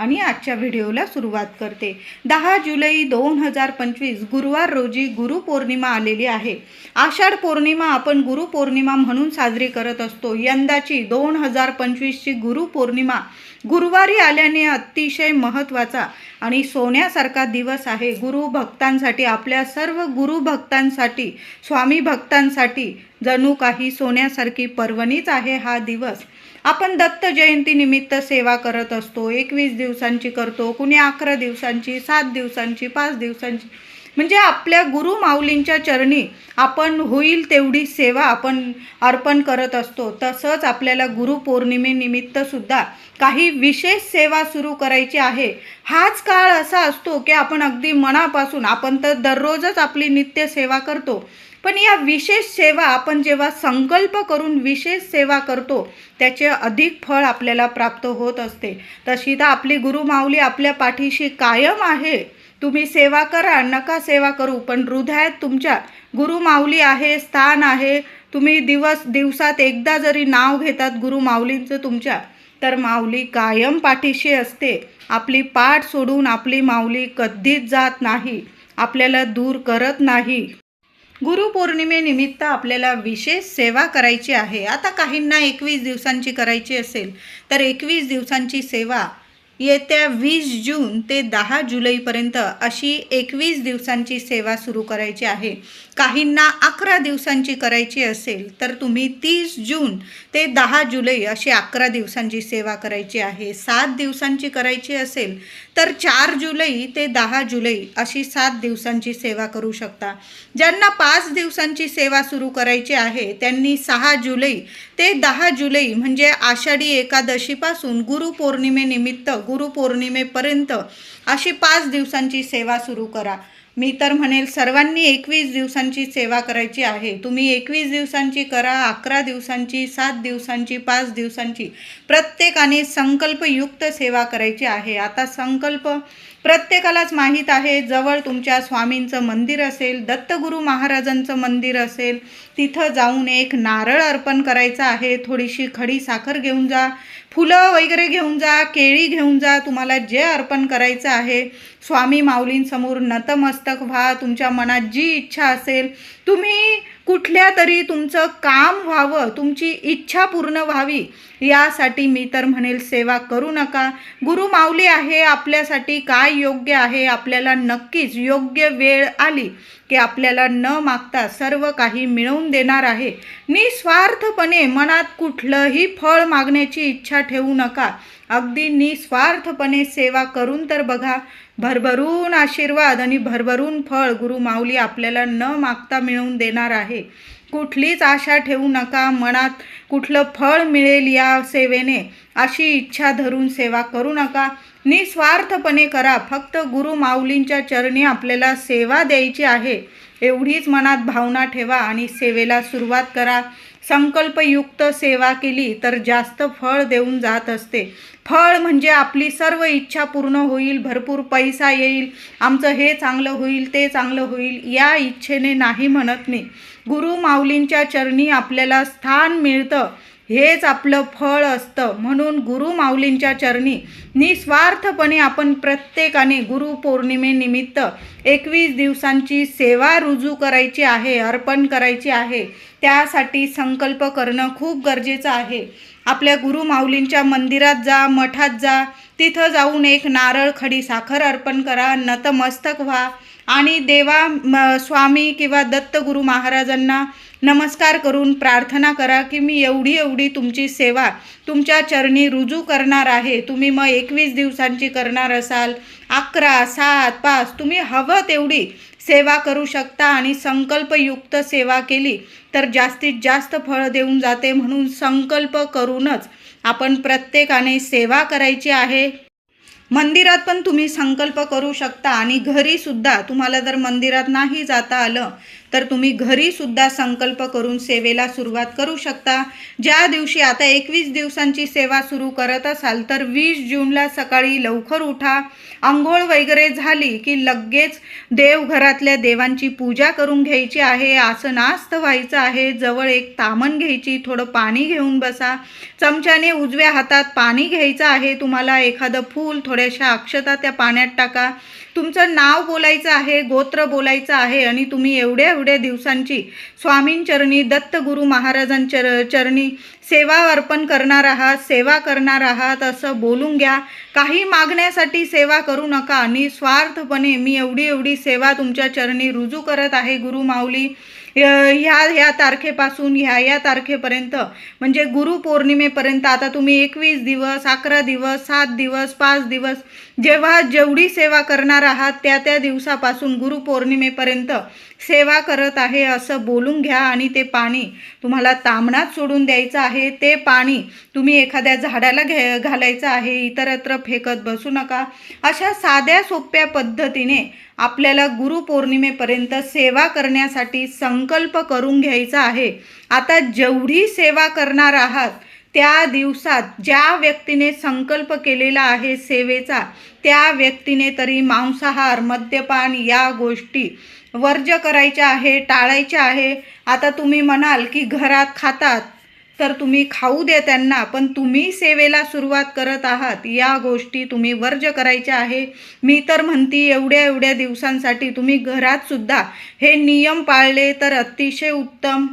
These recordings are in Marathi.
आणि आजच्या व्हिडिओला सुरुवात करते. दहा जुलै दोन हजार पंचवीस गुरुवार रोजी गुरुपौर्णिमा आलेली आहे. आषाढ पौर्णिमा आपण गुरुपौर्णिमा म्हणून साजरी करत असतो. यंदाची दोन हजार पंचवीसची गुरुपौर्णिमा गुरुवारी आल्याने अतिशय महत्त्वाचा आणि सोन्यासारखा दिवस आहे. गुरु भक्तांसाठी आपल्या सर्व गुरु भक्तांसाठी स्वामी भक्तांसाठी जणू काही सोन्यासारखी पर्वणीच आहे हा दिवस. आपण दत्त जयंतीनिमित्त सेवा करत असतो. एकवीस दिवसांची करतो कुणी अकरा दिवसांची सात दिवसांची पाच दिवसांची. म्हणजे आपल्या गुरु माऊलींच्या चरणी आपण होईल तेवढी सेवा आपण अर्पण करत असतो. तसंच आपल्याला गुरुपौर्णिमेनिमित्तसुद्धा काही विशेष सेवा सुरू करायची आहे. हाच काळ असा असतो की आपण अगदी मनापासून आपण तर दररोजच आपली नित्य सेवा करतो. पण या विशेष सेवा आपण जेव्हा संकल्प करून विशेष सेवा करतो त्याचे अधिक फळ आपल्याला प्राप्त होत असते. तशी तर आपली गुरुमाऊली आपल्या पाठीशी कायम आहे. तुम्ही सेवा करा नका सेवा करू पण हृदयात तुमच्या गुरुमाऊली आहे स्थान आहे. तुम्ही दिवस दिवसात एकदा जरी नाव घेतात गुरुमाऊलींचं तुमच्या तर माऊली कायम पाठीशी असते. आपली पाठ सोडून आपली माऊली कधीच जात नाही. आपल्याला दूर करत नाही. गुरुपौर्णिमेनिमित्त आपल्याला विशेष सेवा करायची आहे. आता काहींना एकवीस दिवसांची करायची असेल तर एकवीस दिवसांची सेवा येत्या वीस जून ते दहा जुलैपर्यंत अशी एकवीस दिवसांची सेवा सुरू करायची आहे. काहींना अकरा दिवसांची करायची असेल तर तुम्ही तीस जून ते दहा जुलै अशी अकरा दिवसांची सेवा करायची आहे. सात दिवसांची करायची असेल तर चार जुलै ते दहा जुलै अशी सात दिवसांची सेवा करू शकता. ज्यांना पाच दिवसांची सेवा सुरू करायची आहे त्यांनी सहा जुलै ते दहा जुलै म्हणजे आषाढी एकादशीपासून गुरुपौर्णिमेनिमित्त गुरुपौर्णिमेपर्यंत अशी पाच दिवसांची सेवा सुरू करा. मी तर म्हणेल सर्वांनी एकवीस दिवसांची सेवा करायची आहे. तुम्ही एकवीस दिवसांची करा अकरा दिवसांची सात दिवसांची पाच दिवसांची. प्रत्येकाने संकल्पयुक्त सेवा करायची आहे. आता संकल्प प्रत्येकालाच माहीत आहे. जवळ तुमच्या स्वामींचं मंदिर असेल दत्तगुरू महाराजांचं मंदिर असेल तिथं जाऊन एक नारळ अर्पण करायचं आहे. थोडीशी खडी साखर घेऊन जा. फुलं वगैरे घेऊन जा केळी घेऊन जा तुम्हाला जे अर्पण करायचं आहे स्वामी माऊलींसमोर नतमस्तक व्हा तुमच्या मनात जी इच्छा असेल तुम्ही कुठल्या तरी तुमचं काम व्हावं तुमची इच्छा पूर्ण व्हावी यासाठी मी तर म्हणेल सेवा करू नका. गुरु माऊली आहे आपल्यासाठी काय योग्य आहे आपल्याला नक्कीच योग्य वेळ आली की आपल्याला न मागता सर्व काही मिळवून देणार आहे. निस्वार्थपणे मनात कुठलंही फळ मागण्याची इच्छा ठेवू नका. अगदी निस्वार्थपणे सेवा करून तर बघा. भरभरून आशीर्वाद आणि भरभरून फळ गुरु माऊली आपल्याला न मागता मिळवून देणार आहे. कुठलीच आशा ठेवू नका मनात कुठलं फळ मिळेल या सेवेने. अशी इच्छा धरून सेवा करू नका. निस्वार्थपणे करा. फक्त गुरु माऊलींच्या चरणी आपल्याला सेवा द्यायची आहे. एवढीच मनात भावना ठेवा आणि सेवेला सुरुवात करा. संकल्पयुक्त सेवा केली तर जास्त फळ देऊन जात असते. फळ म्हणजे आपली सर्व इच्छा पूर्ण होईल भरपूर पैसा येईल आमचं हे चांगलं होईल ते चांगलं होईल या इच्छेने नाही म्हणत मी. गुरु माऊलींच्या चरणी आपल्याला स्थान मिळतं हेच आपलं फळ असतं. म्हणून गुरु माऊलींच्या चरणी निस्वार्थपणे आपण प्रत्येकाने गुरुपौर्णिमेनिमित्त एकवीस दिवसांची सेवा रुजू करायची आहे अर्पण करायची आहे. त्यासाठी संकल्प करणं खूप गरजेचं आहे. आपल्या गुरु माऊलींच्या मंदिरात जा मठात जा तिथं जाऊन एक नारळ खडी साखर अर्पण करा नतमस्तक व्हा आणि देवा म, स्वामी किंवा दत्तगुरू महाराजांना नमस्कार करून प्रार्थना करा की मी एवढी एवढी तुमची सेवा तुमच्या चरणी रुजू करणार आहे. तुम्ही मग एकवीस दिवसांची करणार असाल. अकरा सात पाच तुम्ही हवं तेवढी सेवा करू शकता आणि संकल्पयुक्त सेवा केली तर जास्तीत जास्त फळ देऊन जाते म्हणून संकल्प करूनच आपण प्रत्येकाने सेवा करायची आहे. मंदिरात पण तुम्ही संकल्प करू शकता आणि घरीसुद्धा तुम्हाला जर मंदिरात नाही जाता आलं तर तुम्ही घरीसुद्धा संकल्प करून सेवेला सुरुवात करू शकता. ज्या दिवशी आता एकवीस दिवसांची सेवा सुरू करत असाल तर वीस जूनला सकाळी लवकर उठा. आंघोळ वगैरे झाली की लगेच देवघरातल्या देवांची पूजा करून घ्यायची आहे. आसनास्त व्हायचं आहे. जवळ एक तामण घ्यायची थोडं पाणी घेऊन बसा. चमच्याने उजव्या हातात पाणी घ्यायचं आहे. तुम्हाला एखादं फूल थोड्याशा अक्षता त्या पाण्यात टाका. तुमचं नाव बोलायचं आहे गोत्र बोलायचं आहे आणि तुम्ही एवढ्या एवढ्या दिवसांची स्वामींचरणी दत्तगुरू महाराजांचर चरणी सेवा अर्पण करणार आहात सेवा करणार आहात असं बोलून घ्या. काही मागण्यासाठी सेवा करू नका. निस्वार्थपणे मी एवढी एवढी सेवा तुमच्या चरणी रुजू करत आहे गुरु माऊली. ह्या ह्या तारखेपासून ह्या या तारखेपर्यंत म्हणजे गुरुपौर्णिमेपर्यंत आता तुम्ही एकवीस दिवस अकरा दिवस सात दिवस पाच दिवस जेव्हा जेवढी सेवा करणार आहात त्या त्या दिवसापासून गुरुपौर्णिमेपर्यंत सेवा करत आहे असं बोलून घ्या आणि ते पाणी तुम्हाला तांबणात सोडून द्यायचं आहे. ते पाणी तुम्ही एखाद्या झाडाला घे घालायचं आहे इतरत्र फेकत बसू नका. अशा साध्या सोप्या पद्धतीने आपल्याला गुरुपौर्णिमेपर्यंत सेवा करण्यासाठी संकल्प करून घ्यायचा आहे. आता जेवढी सेवा करणार आहात त्या दिवसात ज्या व्यक्तीने संकल्प केलेला आहे सेवेचा त्या व्यक्तीने तरी मांसाहार मद्यपान या गोष्टी वर्ज्य करायच्या आहे टाळायचे आहे. आता तुम्ही म्हणाल की घरात खातात तर तुम्ही खाऊ दे त्यांना पण तुम्ही सेवेला सुरुवात करत आहात. या गोष्टी तुम्ही वर्ज्य करायच्या आहे. मी तर म्हणती एवढ्या एवढ्या दिवसांसाठी तुम्ही घरातसुद्धा हे नियम पाळले तर अतिशय उत्तम.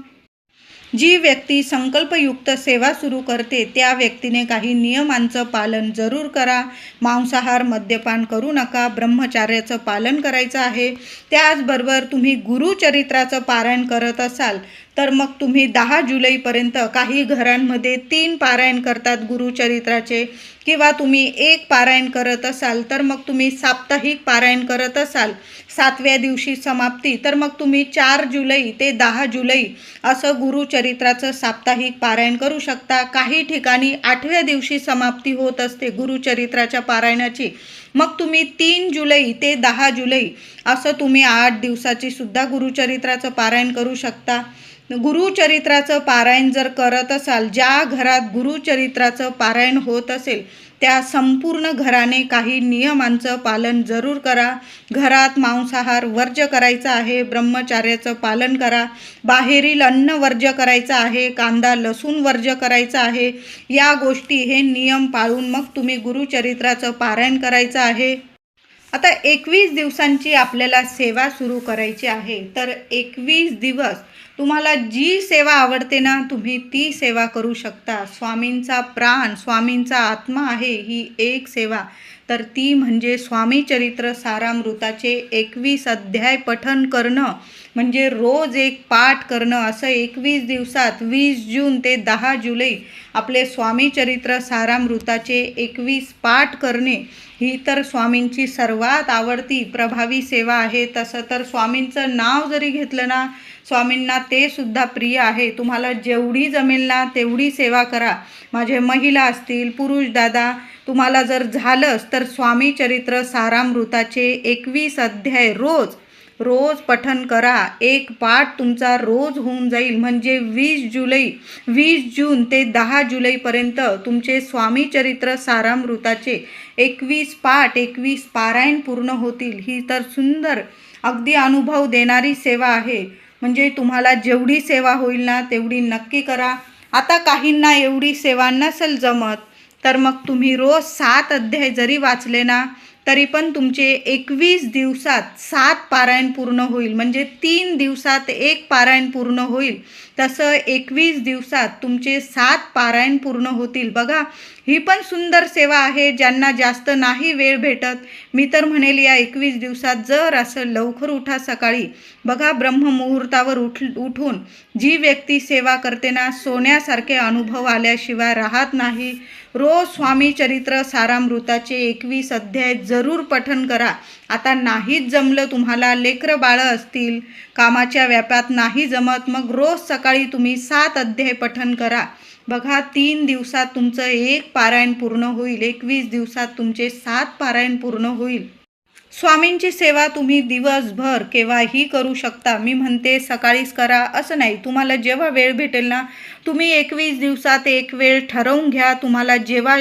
जी व्यक्ती संकल्पयुक्त सेवा सुरू करते त्या व्यक्तीने काही नियमांचं पालन जरूर करा. मांसाहार मद्यपान करू नका. ब्रह्मचार्याचं पालन करायचं आहे. त्याचबरोबर तुम्ही गुरुचरित्राचं पारायण करत असाल तर मग तुम्ही दहा जुलैपर्यंत काही घरांमध्ये तीन पारायण करतात गुरुचरित्राचे. किंवा तुम्ही एक पारायण करत असाल तर मग तुम्ही साप्ताहिक पारायण करत असाल. सातव्या दिवशी समाप्ती. तर मग तुम्ही चार जुलै ते दहा जुलै असं गुरुचरित्राचं साप्ताहिक पारायण करू शकता. काही ठिकाणी आठव्या दिवशी समाप्ती होत असते गुरुचरित्राच्या पारायणाची. मग तुम्ही तीन जुलै ते दहा जुलै असं तुम्ही आठ दिवसाची सुद्धा गुरुचरित्राचं पारायण करू शकता. गुरुचरित्राचं पारायण जर करत असाल ज्या घरात गुरुचरित्राचं पारायण होत असेल त्या संपूर्ण घराने काही नियमांचं पालन जरूर करा. घरात मांसाहार वर्ज्य करायचा आहे ब्रह्मचार्याचं पालन करा. बाहेरील अन्न वर्ज्य करायचं आहे कांदा लसूण वर्ज्य करायचं आहे. या गोष्टी हे नियम पाळून मग तुम्ही गुरुचरित्राचं पारायण करायचं आहे. आता एकवीस दिवसांची आपल्याला सेवा सुरू करायची आहे. तर एकवीस दिवस तुम्हाला जी सेवा आवडते ना तुम्ही ती सेवा करू शकता. स्वामींचा प्राण स्वामींचा आत्मा आहे ही एक सेवा. तर ती म्हणजे स्वामी चरित्र सारामृताचे एकवीस अध्याय पठन करणं. म्हणजे रोज एक पाठ करणं असं एकवीस दिवसात वीस जून ते दहा जुलै आपले स्वामी चरित्र सारामृताचे एकवीस पाठ करणे ही तर स्वामींची सर्वात आवडती प्रभावी सेवा आहे. तसं तर स्वामींचं नाव जरी घेतलं ना स्वामींना ते सुद्धा प्रिय आहे. तुम्हाला जेवढी जमेल ना तेवढी सेवा करा. माझे महिला असतील पुरुष दादा तुम्हाला जर झालंच तर स्वामी चरित्र सारामृताचे एकवीस अध्याय रोज रोज पठन करा. एक पाठ तुमचा रोज होऊन जाईल. म्हणजे वीस जुलै वीस जून ते दहा जुलैपर्यंत तुमचे स्वामी चरित्र सारामृताचे एकवीस पाठ एकवीस पारायण पूर्ण होतील. ही तर सुंदर अगदी अनुभव देणारी सेवा आहे. म्हणजे तुम्हाला जेवढी सेवा होईल ना तेवढी नक्की करा. आता काहींना एवढी सेवा नसेल जमत तर मग तुम्ही रोज सात अध्याय जरी वाचले ना तरी पण तुमचे एकवीस दिवसात सात पारायण पूर्ण होईल. म्हणजे तीन दिवसात एक पारायण पूर्ण होईल. तसं एकवीस दिवसात तुमचे सात पारायण पूर्ण होतील. बघा ही पण सुंदर सेवा आहे. ज्यांना जास्त नाही वेळ भेटत मी तर म्हणेल या एकवीस दिवसात जर असं लवकर उठा सकाळी. बघा ब्रह्ममुहूर्तावर उठ उठून जी व्यक्ती सेवा करते ना सोन्यासारखे अनुभव आल्याशिवाय राहत नाही. रोज स्वामी चरित्र सारामृताचे एकवीस अध्याय जरूर पठन करा. आता नाहीच जमलं तुम्हाला लेकरं बाळं असतील कामाच्या व्यापात नाही जमत मग रोज सकाळी तुम्ही सात अध्याय पठन करा. बघा तीन दिवसात तुमचं एक पारायण पूर्ण होईल एकवीस दिवसात तुमचे सात पारायण पूर्ण होईल. स्वामींची सेवा तुम्ही दिवसभर केव्हाही करू शकता. मी म्हणते सकाळीच करा. असं नाही. तुम्हाला जेव्हा वेळ भेटेल ना तुम्ही एकवीस दिवसात एक वेळ ठरवून घ्या. तुम्हाला जेव्हा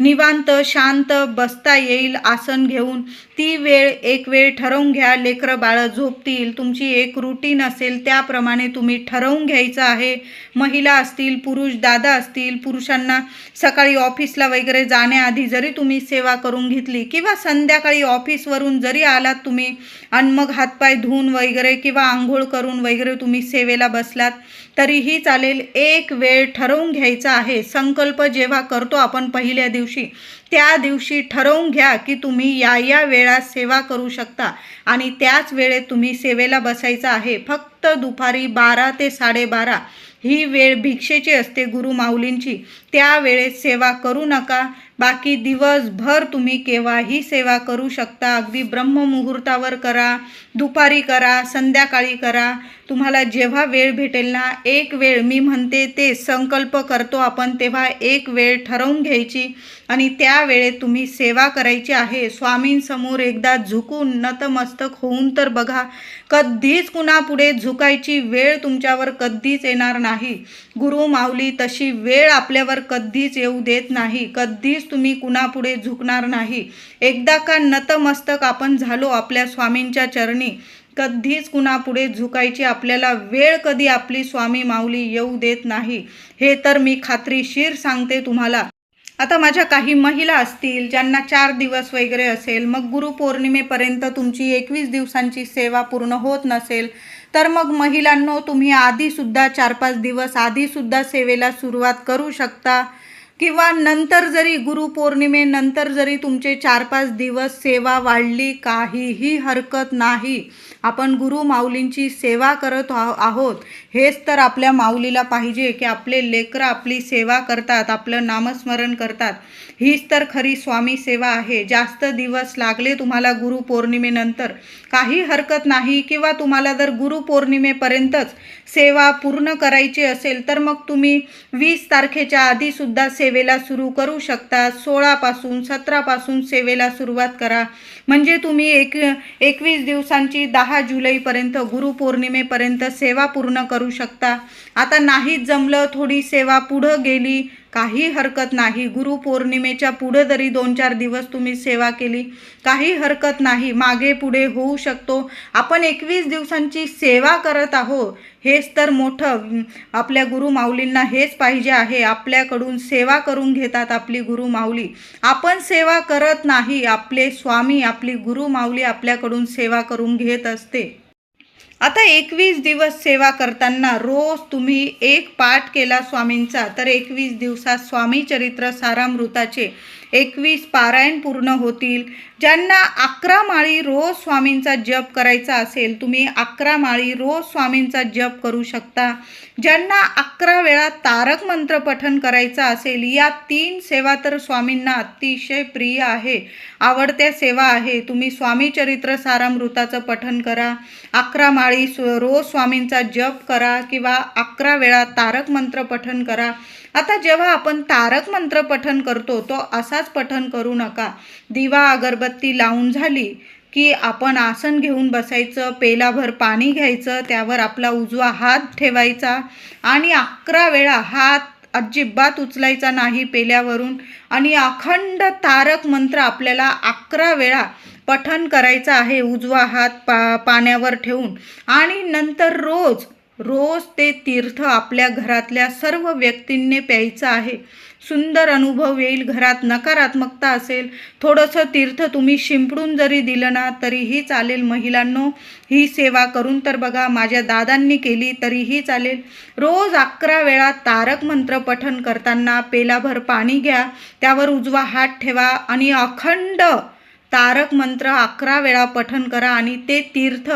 निवांत शांत बसता येईल आसन घेऊन ती वेळ एक वेळ ठरवून घ्या. लेकरं बाळं झोपतील. तुमची एक रुटीन असेल त्याप्रमाणे तुम्ही ठरवून घ्यायचं आहे. महिला असतील पुरुष दादा असतील पुरुषांना सकाळी ऑफिसला वगैरे जाण्याआधी जरी तुम्ही सेवा करून घेतली किंवा संध्याकाळी ऑफिसवरून जरी आलात तुम्ही आणि मग हातपाय धुवून वगैरे किंवा आंघोळ करून वगैरे तुम्ही सेवेला बसलात तरीही चालेल एक वेळ ठरवून घ्यायचा आहे. संकल्प जेव्हा करतो आपण पहिल्या दिवशी त्या दिवशी ठरवून घ्या की तुम्ही या या वेळा सेवा करू शकता आणि त्याच वेळेत तुम्ही सेवेला बसायचं आहे. फक्त दुपारी बारा ते साडेबारा ही वेळ भिक्षेची असते गुरु माऊलींची त्यावेळेस सेवा करू नका. बाकी दिवसभर तुम्ही केव्हाही सेवा करू शकता. अगदी ब्रह्ममुहूर्तावर करा दुपारी करा संध्याकाळी करा. तुम्हाला जेव्हा वेळ भेटेल ना एक वेळ मी म्हणते ते संकल्प करतो आपण तेव्हा एक वेळ ठरवून घ्यायची. आणि त्यावेळेत तुम्ही सेवा करायची आहे. स्वामींसमोर एकदा झुकून नतमस्तक होऊन तर बघा कधीच कुणापुढे झुकायची वेळ तुमच्यावर कधीच येणार नाही. गुरु माऊली तशी वेळ आपल्यावर कधीच येऊ देत नाही. कधीच तुम्ही कुणापुढे झुकणार नाही. एकदा का नतमस्तक आपण झालो आपल्या स्वामींच्या चरणी कधीच कुणापुढे झुकायची आपल्याला वेळ कधी आपली स्वामी माऊली येऊ देत नाही. हे तर मी खात्रीशीर सांगते तुम्हाला. आता माझ्या काही महिला असतील ज्यांना चार दिवस वगैरे असेल मग गुरुपौर्णिमेपर्यंत तुमची एकवीस दिवसांची सेवा पूर्ण होत नसेल तर मग महिलांनो तुम्ही आधीसुद्धा चार पाच दिवस आधीसुद्धा सेवेला सुरुवात करू शकता. किंवा नंतर जरी गुरुपौर्णिमेनंतर जरी तुमचे चार पाच दिवस सेवा वाढली काहीही हरकत नाही आपण गुरु माऊलींची सेवा करत आहो- आहोत. हेच तर आपल्या माऊलीला पाहिजे की आपले लेकरं आपली सेवा करतात आपलं नामस्मरण करतात. हीच तर खरी स्वामी सेवा आहे. जास्त दिवस लागले तुम्हाला गुरुपौर्णिमेनंतर काही हरकत नाही किंवा तुम्हाला जर गुरुपौर्णिमेपर्यंतच सेवा पूर्ण करायची असेल तर मग तुम्ही वीस तारखेच्या आधीसुद्धा सेवेला सुरू करू शकता. सोळापासून सतरापासून सेवेला सुरुवात करा. म्हणजे तुम्ही एक एकवीस दिवसांची दहा जुलैपर्यंत गुरुपौर्णिमेपर्यंत सेवा पूर्ण करू शकता. आता नाहीच जमलं थोडी सेवा पुढं गेली काही हरकत नाही. गुरुपौर्णिमेच्या पुढं जरी दोन चार दिवस तुम्ही सेवा केली काही हरकत नाही. मागे पुढे होऊ शकतो. आपण एकवीस दिवसांची सेवा करत आहोत. हेच तर मोठं आपल्या गुरु माऊलींना हेच पाहिजे आहे. आपल्याकडून सेवा करून घेतात आपली गुरु माऊली. आपण सेवा करत नाही. आपले स्वामी आपली गुरु माऊली आपल्याकडून सेवा करून घेत असते. आता एकवीस दिवस सेवा करताना रोज तुम्ही एक पाठ केला स्वामींचा तर एकवीस दिवसात स्वामी चरित्र सारामृताचे एकवीस पारायण पूर्ण होतील. ज्यांना अकरा माळी रोज स्वामींचा जप करायचा असेल तुम्ही अकरा माळी रोज स्वामींचा जप करू शकता. ज्यांना अकरा वेळा तारक मंत्र पठन करायचं असेल या तीन सेवा तर स्वामींना अतिशय प्रिय आहे. आवडत्या सेवा आहे. तुम्ही स्वामी चरित्र सारामृताचं पठन करा. अकरा माळी स्व- रोज स्वामींचा जप करा किंवा अकरा वेळा तारक मंत्र पठन करा. आता जेव्हा आपण तारक मंत्र पठन करतो तो असाच पठन करू नका. दिवा अगरबत्ती लावून झाली की आपण आसन घेऊन बसायचं पेलाभर पाणी घ्यायचं त्यावर आपला उजवा हात ठेवायचा आणि अकरा वेळा हात अजिबात उचलायचा नाही पेल्यावरून आणि अखंड तारक मंत्र आपल्याला अकरा वेळा पठन करायचं आहे उजवा हात पा पाण्यावर ठेवून. आणि नंतर रोज रोज ते तीर्थ आपल्या घरातल्या सर्व व्यक्तींनी प्यायचं आहे. सुंदर अनुभव येईल घरात नकारात्मकता असेल. थोडंसं तीर्थ तुम्ही शिंपडून जरी दिलं ना तरीही चालेल महिलांनो. ही सेवा करून तर बघा माझ्या दादांनी केली तरीही चालेल. रोज अकरा वेळा तारक मंत्र पठन करताना पेलाभर पाणी घ्या त्यावर उजवा हात ठेवा आणि अखंड तारक मंत्र अकरा वेळा पठन करा आणि ते तीर्थ.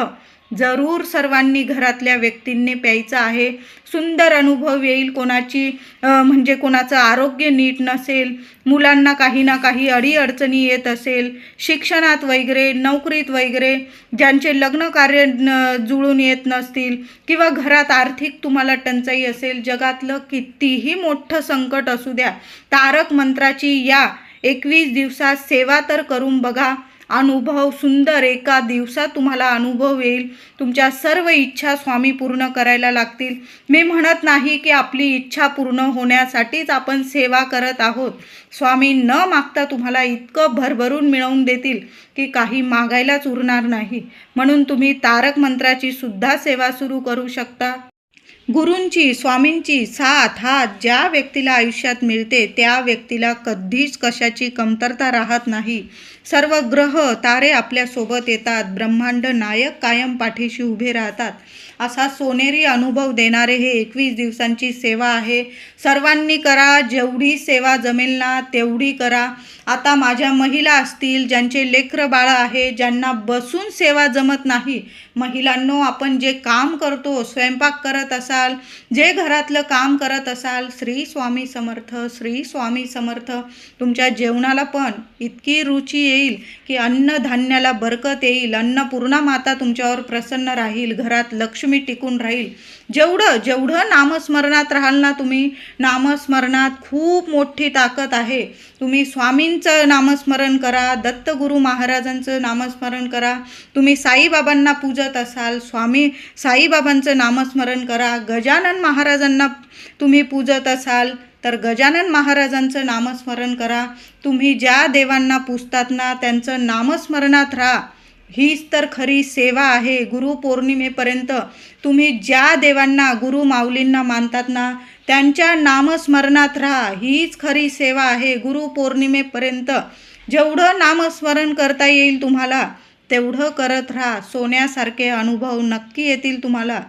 जरूर सर्वांनी घरातल्या व्यक्तींनी प्यायचं आहे. सुंदर अनुभव येईल कोणाची म्हणजे कोणाचं आरोग्य नीट नसेल मुलांना काही ना काही अडीअडचणी येत असेल शिक्षणात वगैरे नोकरीत वगैरे ज्यांचे लग्न कार्य न- जुळून येत नसतील किंवा घरात आर्थिक तुम्हाला टंचाई असेल जगातलं कितीही मोठं संकट असू द्या तारक मंत्राची या एकवीस दिवसात सेवा तर करून बघा. अनुभव सुंदर एका दिवसात तुम्हाला अनुभव येईल. तुमच्या सर्व इच्छा स्वामी पूर्ण करायला लागतील. मी म्हणत नाही की आपली इच्छा पूर्ण होण्यासाठीच आपण सेवा करत आहोत. स्वामी न मागता तुम्हाला इतकं भरभरून मिळवून देतील की काही मागायलाच उरणार नाही. म्हणून तुम्ही तारक मंत्राची सुद्धा सेवा सुरू करू शकता. गुरूंची स्वामींची साथ हा ज्या व्यक्तीला आयुष्यात मिळते त्या व्यक्तीला कधीच कशाची कमतरता राहत नाही. सर्व ग्रह तारे आपल्यासोबत येतात. ब्रह्मांड नायक कायम पाठीशी उभे राहतात. असा सोनेरी अनुभव देणारे हे एकवीस दिवसांची सेवा आहे. सर्वांनी करा जेवढी सेवा जमेल ना तेवढी करा. आता माझ्या महिला असतील ज्यांचे लेकरं बाळं आहे ज्यांना बसून सेवा जमत नाही महिलांनो आपण जे काम करतो स्वयंपाक करत असाल जे घरातलं काम करत असाल श्री स्वामी समर्थ श्री स्वामी समर्थ तुमच्या जेवणाला पण इतकी रुची येईल की अन्नधान्याला बरकत येईल अन्नपूर्णा माता तुमच्यावर प्रसन्न राहील घरात लक्ष्मी टिकून राहील. जेवढं जेवढं नामस्मरणात राहाल ना तुम्ही नामस्मरणात खूप मोठी ताकद आहे. तुम्ही स्वामींचं नामस्मरण करा दत्तगुरू महाराजांचं नामस्मरण करा तुम्ही साईबाबांना पूजा पूजत असाल स्वामी साईबाबांचं नामस्मरण करा. गजानन महाराजांना तुम्ही पूजत असाल तर गजानन महाराजांचं नामस्मरण करा. तुम्ही ज्या देवांना पूजतात ना त्यांचं नामस्मरणात राहा. हीच तर खरी सेवा आहे गुरुपौर्णिमेपर्यंत तुम्ही ज्या देवांना गुरु माऊलींना मानतात ना त्यांच्या नामस्मरणात राहा. हीच खरी सेवा आहे गुरुपौर्णिमेपर्यंत जेवढं नामस्मरण करता येईल तुम्हाला तेवढं करत राहा. सोन्यासारखे अनुभव नक्की येतील तुम्हाला.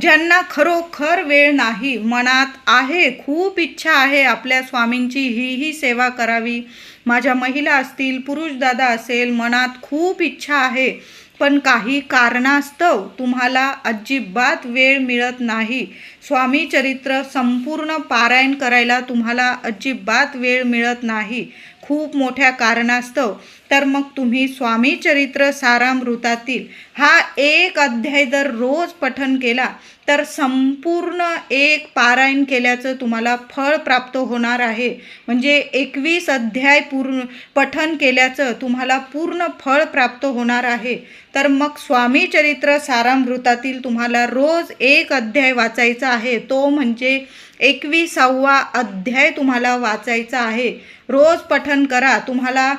ज्यांना खरोखर वेळ नाही मनात आहे खूप इच्छा आहे आपल्या स्वामींची ही ही सेवा करावी. माझ्या महिला असतील पुरुष दादा असेल मनात खूप इच्छा आहे. पण काही कारणास्तव तुम्हाला अजिबात वेळ मिळत नाही. स्वामी चरित्र संपूर्ण पारायण करायला तुम्हाला अजिबात वेळ मिळत नाही. खूप मोठ्या कारणास्तव तर मग तुम्ही स्वामी चरित्र सारामृतातील हा एक अध्याय जर रोज पठन केला तर संपूर्ण एक पारायण केल्याचं तुम्हाला फळ प्राप्त होणार आहे. म्हणजे एकवीस अध्याय पूर्ण पठन केल्याचं तुम्हाला पूर्ण फळ प्राप्त होणार आहे. तर मग स्वामी चरित्र सारामृतातील तुम्हाला रोज एक अध्याय वाचायचा आहे. तो म्हणजे एकविसावा अध्याय तुम्हाला वाचायचा आहे. रोज पठन करा. तुम्हाला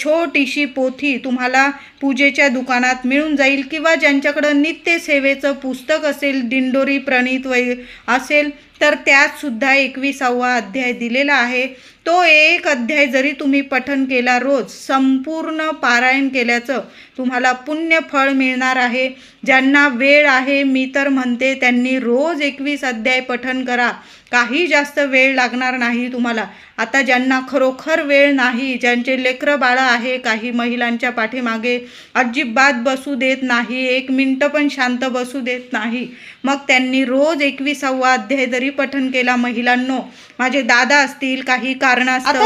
छोटीशी पोथी तुम्हाला पूजेच्या दुकानात मिळून जाईल किंवा ज्यांच्याकडं नित्यसेवेचं पुस्तक असेल दिंडोरी प्रणित वै असेल तर त्यातसुद्धा एकविसावा अध्याय दिलेला आहे. तो एक अध्याय जरी तुम्ही पठन केला रोज संपूर्ण पारायण केल्याचं तुम्हाला पुण्य फळ मिळणार आहे. ज्यांना वेळ आहे मी तर म्हणते त्यांनी रोज एकवीस अध्याय पठन करा. काही जास्त वेळ लागणार नाही तुम्हाला. आता ज्यांना खरोखर वेळ नाही ज्यांचे लेकरं बाळं आहे काही महिलांच्या पाठीमागे अजिबात बसू देत नाही एक मिनटं पण शांत बसू देत नाही. मग त्यांनी रोज एकविसावा अध्याय जरी पठन केला महिलांनो माझे दादा असतील काही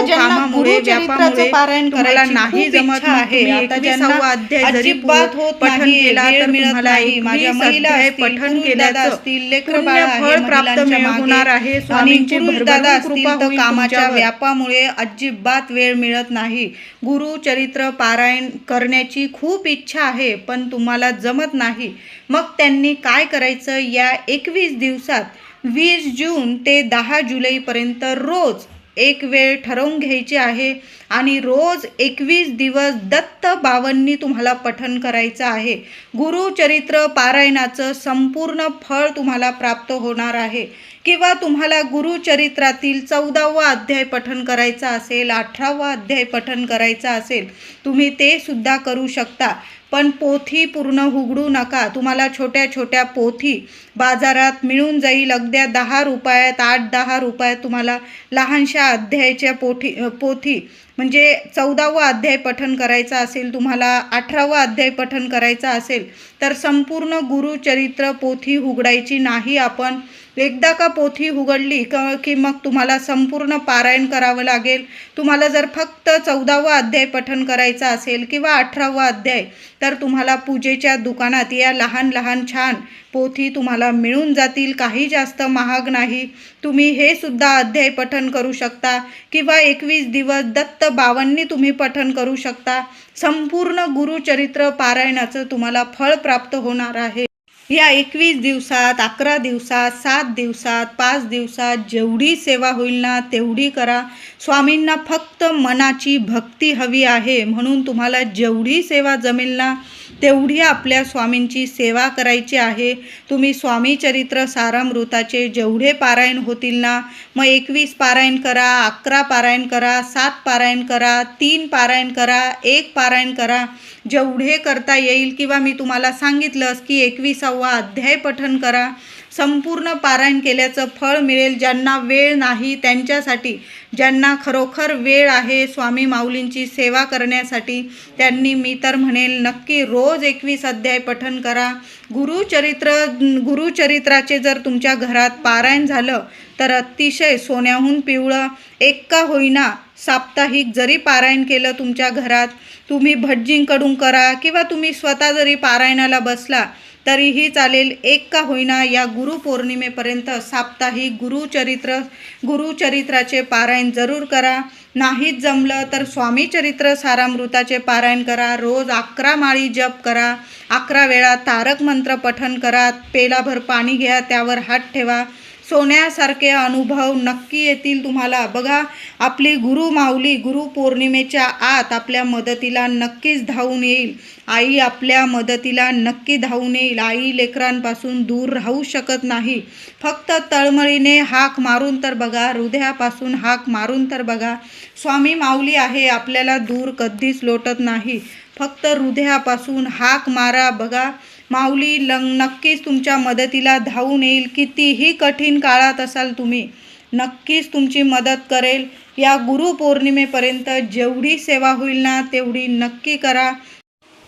ज्यांना कामामुळे व्यापामुळे तुम्हाला नाही जमत आहे. आता ज्यांना अध्याय जरी पठन केला वेळ तर मिळत तुम्हाला नाही. माझ्या महिला पठन केल्याचं दादा असतील, लेकरं पुण्य फळ प्राप्त. होणार आहे स्वामींची दादा असतील तर कामाच्या. व्यापामुळे अजिबात वेळ मिळत नाही गुरुचरित्र पारायण करण्याची खूप इच्छा आहे पण तुम्हाला जमत नाही मग त्यांनी काय करायचं या एकवीस दिवसात वीस जून ते दहा जुलैपर्यंत रोज एक वेळ ठरवून घ्यायची आहे आणि रोज एकवीस दिवस दत्त बावन्नी तुम्हाला पठन करायचं आहे. गुरुचरित्र पारायणाचं संपूर्ण फळ तुम्हाला प्राप्त होणार आहे. किंवा तुम्हाला गुरुचरित्रातील चौदावा अध्याय पठन करायचा असेल अठरावा अध्याय पठन करायचा असेल तुम्ही ते सुद्धा करू शकता. पण पोथी पूर्ण उघडू नका. तुम्हाला छोट्या छोट्या पोथी बाजारात मिळून जाईल. अगद्या दहा रुपयात आठ दहा रुपयात तुम्हाला लहानशा अध्यायाच्या पोथी पोथी म्हणजे चौदावा अध्याय पठन करायचा असेल तुम्हाला अठरावा अध्याय पठन करायचा असेल तर संपूर्ण गुरुचरित्र पोथी उघडायची नाही. आपण एकदा का पोथी उघडली क की मग तुम्हाला संपूर्ण पारायण करावं लागेल? तुम्हाला जर फक्त चौदावा अध्याय पठन करायचा असेल किंवा अठरावा अध्याय तर तुम्हाला पूजेच्या दुकानात या लहान लहान छान पोथी तुम्हाला मिळून जातील. काही जास्त महाग नाही. तुम्ही हे सुद्धा अध्याय पठन करू शकता किंवा एकवीस दिवस दत्त बावन्नी तुम्ही पठन करू शकता. संपूर्ण गुरुचरित्र पारायणाचं तुम्हाला फळ प्राप्त होणार आहे. या एकवीस दिवसात अकरा दिवसात सात दिवसात पाच दिवसात जेवढी सेवा होईल ना तेवढी करा. स्वामींना फक्त मनाची भक्ती हवी आहे. म्हणून तुम्हाला जेवढी सेवा जमेल ना तेवढी आपल्या स्वामींची सेवा करायची आहे. तुम्ही स्वामी चरित्र सारामृताचे जेवढे पारायण होतील ना मग एकवीस पारायण करा अकरा पारायण करा सात पारायण करा तीन पारायण करा एक पारायण करा. जेवढे करता येईल किंवा मी तुम्हाला सांगितलंच की एकविसावा अध्याय पठन करा. संपूर्ण पारायण केल्याचं फळ मिळेल ज्यांना वेळ नाही त्यांच्यासाठी. ज्यांना खरोखर वेळ आहे स्वामी माऊलींची सेवा करण्यासाठी त्यांनी मी तर म्हणेल नक्की रोज एकवीस अध्याय पठन करा. गुरुचरित्र गुरुचरित्राचे जर तुमच्या घरात पारायण झालं तर अतिशय सोन्याहून पिवळं. एक्का होईना साप्ताहिक जरी पारायण केलं तुमच्या घरात तुम्ही भटजींकडून करा किंवा तुम्ही स्वतः जरी पारायणाला बसला तरीही चालेल एक का होईना या गुरुपौर्णिमेपर्यंत साप्ताहिक गुरुचरित्र गुरुचरित्राचे पारायण जरूर करा. नाहीच जमलं तर स्वामी चरित्र सारामृताचे पारायण करा. रोज अकरा माळी जप करा. अकरा वेळा तारक मंत्र पठन करा. पेलाभर पाणी घ्या त्यावर हात ठेवा. सोन्यासारखे अनुभव नक्की येतील तुम्हाला. बघा आपली गुरु माऊली गुरु पौर्णिमेच्या आत आपल्या मदतीला नक्कीच धावून येईल. आई आपल्या मदतीला नक्की धावून येईल. आई लेकरांपासून दूर राहू शकत नाही. फक्त तळमळीने हाक मारून तर बघा हृदयापासून हाक मारून तर बघा. स्वामी माऊली आहे आपल्याला दूर कधीच लोटत नाही. फक्त हृदयापासून हाक मारा बघा. माऊली लंग नक्कीच तुमच्या मदतीला धावून येईल. कितीही कठीण काळात असाल तुम्ही नक्कीच तुमची मदत करेल. या गुरुपौर्णिमेपर्यंत जेवढी सेवा होईल ना तेवढी नक्की करा.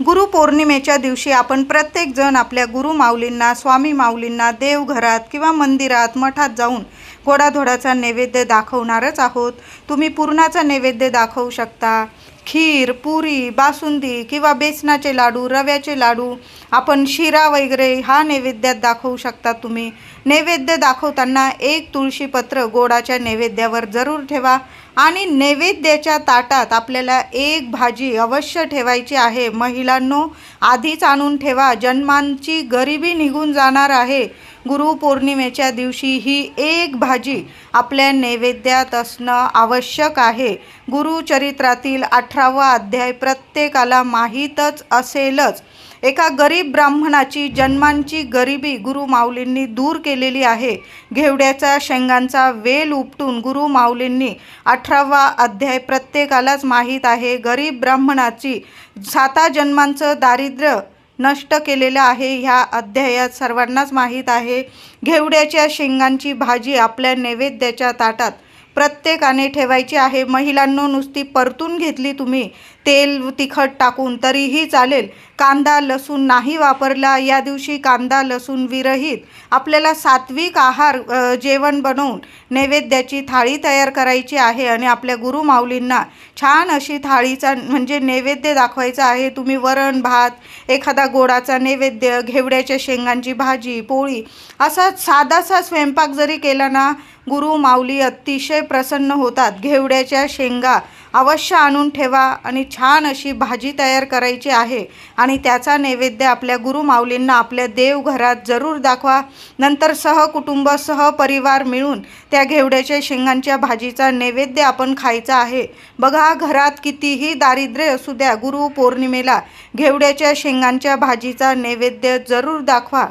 गुरुपौर्णिमेच्या दिवशी आपण प्रत्येकजण आपल्या गुरु माऊलींना स्वामी माऊलींना देवघरात किंवा मंदिरात मठात जाऊन गोडाधोडाचा नैवेद्य दाखवणारच आहोत. तुम्ही पुरणाचा नैवेद्य दाखवू शकता. खीर पुरी बासुंदी किंवा बेसनाचे लाडू रव्याचे लाडू आपण शिरा वगैरे हा नैवेद्यात दाखवू शकता तुम्ही. नैवेद्य दाखवताना एक तुळशीपत्र गोडाच्या नैवेद्यावर जरूर ठेवा आणि नैवेद्याच्या ताटात आपल्याला एक भाजी अवश्य ठेवायची आहे. महिलांनो आधीच आणून ठेवा. जन्मांची गरिबी निघून जाणार आहे. गुरुपौर्णिमेच्या दिवशी ही एक भाजी आपल्या नैवेद्यात असणं आवश्यक आहे. गुरुचरित्रातील अठरावा अध्याय प्रत्येकाला माहीतच असेलच. एका गरीब ब्राह्मणाची जन्मांची गरिबी गुरु माऊलींनी दूर केलेली आहे. घेवड्याचा शेंगांचा वेल उपटून गुरु माऊलींनी अठरावा अध्याय प्रत्येकालाच माहीत आहे. गरीब ब्राह्मणाची साता जन्मांचं दारिद्र्य नष्ट केलेलं आहे. ह्या अध्यायात सर्वांनाच माहीत आहे. घेवड्याच्या शेंगांची भाजी आपल्या नैवेद्याच्या ताटात प्रत्येकाने ठेवायची आहे. महिलांनो नुसती परतून घेतली तुम्ही तेल तिखट टाकून तरीही चालेल. कांदा लसूण नाही वापरला या दिवशी कांदा लसूण विरहित. आपल्याला सात्विक आहार जेवण बनवून नैवेद्याची थाळी तयार करायची आहे आणि आपल्या गुरु माऊलींना छान अशी थाळीचा म्हणजे नैवेद्य दाखवायचा आहे. तुम्ही वरण भात एखादा गोडाचा नैवेद्य घेवड्याच्या शेंगांची भाजी पोळी असा साधासा स्वयंपाक जरी केला ना गुरु माऊली अतिशय प्रसन्न होतात. घेवड्याच्या शेंगा अवश्य आणून ठेवा आणि छान अशी भाजी तयार करायची आहे. आणि त्याचा नैवेद्य आपल्या गुरुमाऊलींना आपल्या देवघरात जरूर दाखवा. नंतर सहकुटुंब सहपरिवार मिळून त्या घेवड्याच्या शेंगांच्या भाजीचा नैवेद्य आपण खायचा आहे. बघा घरात कितीही दारिद्र्य असू द्या गुरु पौर्णिमेला घेवड्याच्या शेंगांच्या भाजीचा नैवेद्य जरूर दाखवा.